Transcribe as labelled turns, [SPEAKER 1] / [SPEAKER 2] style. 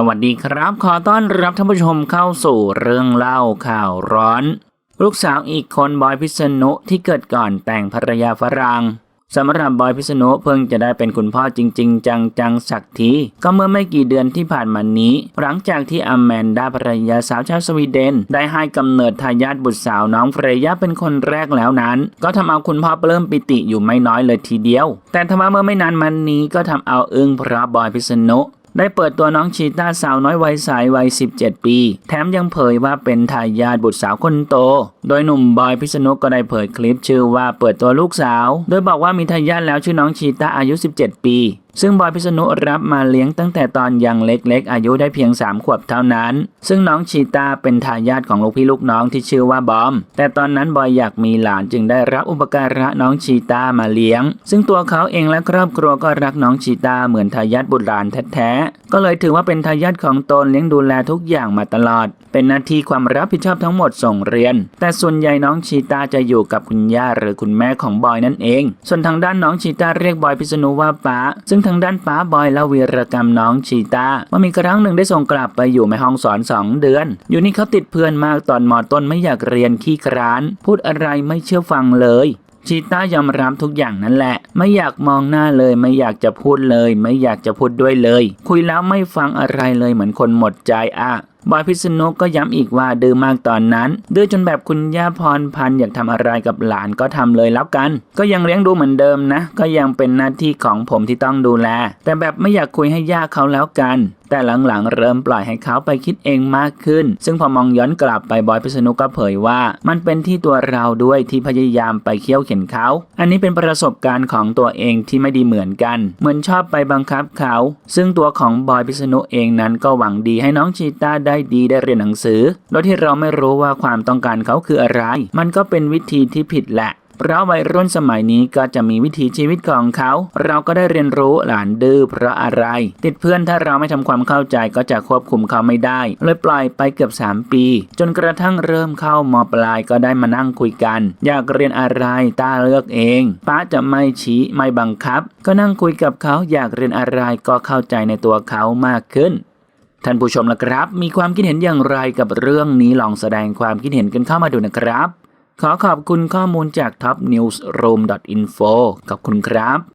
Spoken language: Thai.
[SPEAKER 1] สวัสดีครับ ขอต้อนรับท่านผู้ชมเข้าสู่เรื่องเล่าข่าวร้อน ลูกสาวอีกคนบอยพิษณุที่เกิดก่อนแต่งภรรยาฝรั่งสำหรับบอยพิษณุเพิ่งจะได้เป็นคุณพ่อจริงๆจังจังๆสักทีก็เมื่อไม่กี่เดือนที่ผ่านมานี้ หลังจากที่อแมนดาภรรยาสาวชาวสวีเดน ได้ให้กำเนิดทายาทบุตรสาวน้องเฟรยาเป็นคนแรกแล้วนั้น ก็ทำเอาคุณพ่อเริ่มปิติอยู่ไม่น้อยเลยทีเดียว แต่ทว่าเมื่อไม่นานมานี้ก็ทำเอาอึ้งเพราะบอยพิษณุ ได้เปิดตัวน้องชีต้าสาวน้อยวัยสายวัย 17 ปี แถมยังเผยว่าเป็นทายาทบุตรสาวคนโต โดยหนุ่มบอยพิษณุก็ได้เผยคลิปชื่อว่าเปิดตัวลูกสาว โดยบอกว่ามีทายาทแล้วชื่อน้องชีตาอายุ 17 ปี ซึ่งบอยพิษณุรับมาเลี้ยงตั้งแต่ตอนยังเล็กๆ อายุได้เพียง 3 ขวบเท่านั้น ซึ่งน้องชีตาเป็นทายาทของลูกพี่ลูกน้องที่ชื่อว่าบอม แต่ตอนนั้นบอยอยากมีหลานจึงได้รับอุปการะน้องชีตามาเลี้ยง ซึ่งตัวเขาเองและครอบครัวก็รักน้องชีตาเหมือนทายาทบุตรหลานแท้ๆก็เลยถือว่าเป็นทายาทของตนเลี้ยงดูแลทุกอย่างมาตลอด เป็นหน้าที่ความรับผิดชอบทั้งหมดส่งเรียน แต่ส่วนใหญ่น้องชีตาจะอยู่กับคุณย่าหรือคุณแม่ของบอยนั่นเอง ส่วนทางด้านน้องชีตาเรียกบอยพิษณุว่าป้า ซึ่งทางด้านป้าบอยเล่าวีรกรรมน้องชีตาว่ามีครั้งหนึ่งได้ส่งกลับไปอยู่แม่ห้องสอนสองเดือน อยู่นี่เขาติดเพื่อนมากตอนมอต้นไม่อยากเรียนขี้คร้าน พูดอะไรไม่เชื่อฟังเลย ชีต้ายอมรับทุกอย่างนั่นแหละ ไม่อยากมองหน้าเลย ไม่อยากจะพูดเลย ไม่อยากจะพูดด้วยเลย คุยแล้วไม่ฟังอะไรเลยเหมือนคนหมดใจอะบอยพิษณุก็ย้ำอีกว่าดื้อมากตอนนั้น ดื้อจนแบบคุณย่าพรพันธ์อยากทำอะไรกับหลานก็ทำเลยแล้วกัน ก็ยังเลี้ยงดูเหมือนเดิมนะ ก็ยังเป็นหน้าที่ของผมที่ต้องดูแล แต่แบบไม่อยากคุยให้ย่าเขาแล้วกัน แต่หลังๆ เริ่มปล่อยให้เขาไปคิดเองมากขึ้น ซึ่งพอมองย้อนกลับไปบอยพิษณุก็เผยว่า มันเป็นที่ตัวเราด้วยที่พยายามไปเคี่ยวเข็นเขา อันนี้เป็นประสบการณ์ของตัวเองที่ไม่ดีเหมือนกัน เหมือนชอบไปบังคับเขา ซึ่งตัวของบอยพิษณุเองนั้นก็หวังดีให้น้องชีต้าได้ดีได้เรียนหนังสือ โดยที่เราไม่รู้ว่าความต้องการเขาคืออะไร มันก็เป็นวิธีที่ผิดแหละ เพราะวัยรุ่นสมัยนี้ก็จะมีวิถีชีวิตของเขา เราก็ได้เรียนรู้หลานดื้อเพราะอะไร ติดเพื่อนถ้าเราไม่ทำความเข้าใจก็จะควบคุมเขาไม่ได้ เลยปล่อยไปเกือบ 3 ปี จนกระทั่งเริ่มเข้ามปลายก็ได้มานั่งคุยกัน อยากเรียนอะไรต้าเลือกเองป้าจะไม่ชี้ไม่บังคับ ก็นั่งคุยกับเขาอยากเรียนอะไรก็เข้าใจในตัวเขามากขึ้นท่านผู้ชมละครับ มีความคิดเห็นอย่างไรกับเรื่องนี้ลองแสดงความคิดเห็นกันเข้ามาดูนะครับ ขอขอบคุณข้อมูลจาก topnewsroom.info ขอบคุณครับ